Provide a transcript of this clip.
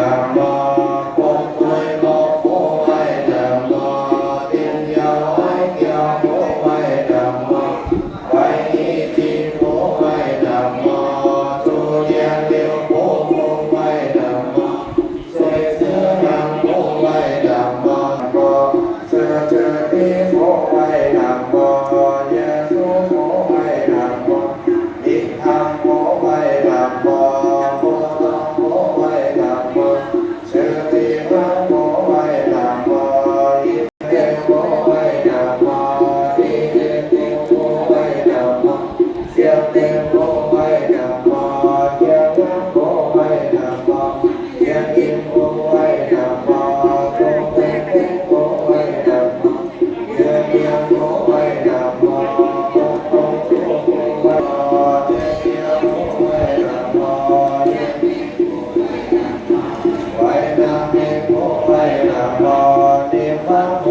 Rama มโภไว้นมนิมังโ